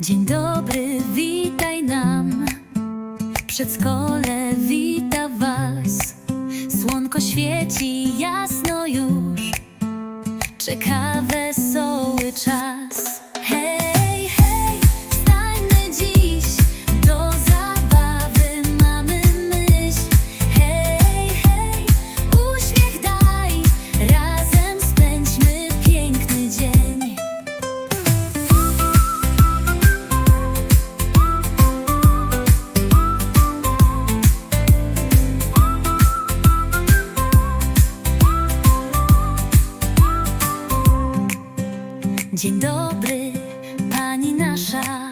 Dzień dobry, witaj nam. Przedszkole wita was. Słonko świeci jasno już. Czeka wesoły czas. Dzień dobry, pani nasza.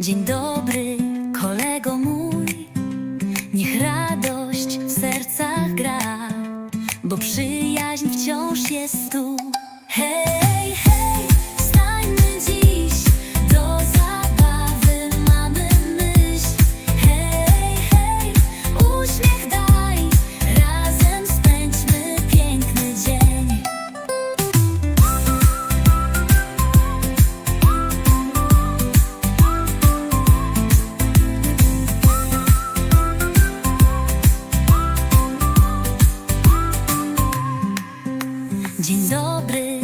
Dzień dobry, kolego mój. Niech radość w sercach gra, bo przyjaźń wciąż jest tu. Hej, Dzień dobry,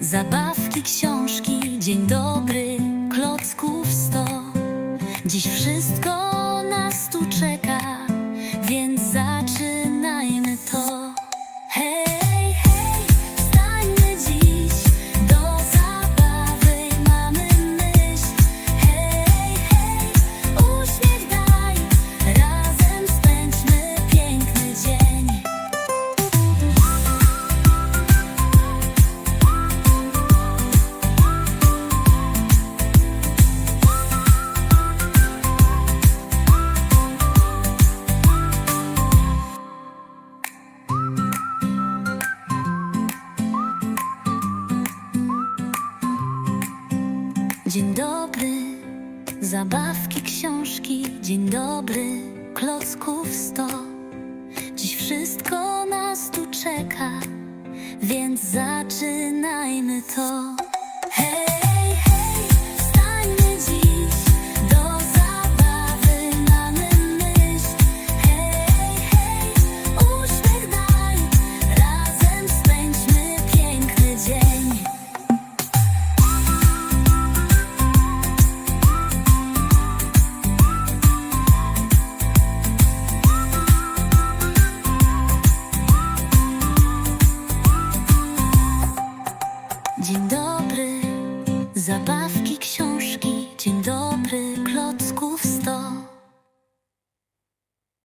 zabawki, książki. Dzień dobry, klocków sto. Dziś wszystko nas tu czeka, Dzień dobry, zabawki, książki. Dzień dobry, klocków sto. Dziś wszystko nas tu czeka, więc zaczynajmy to. Dzień dobry, zabawki,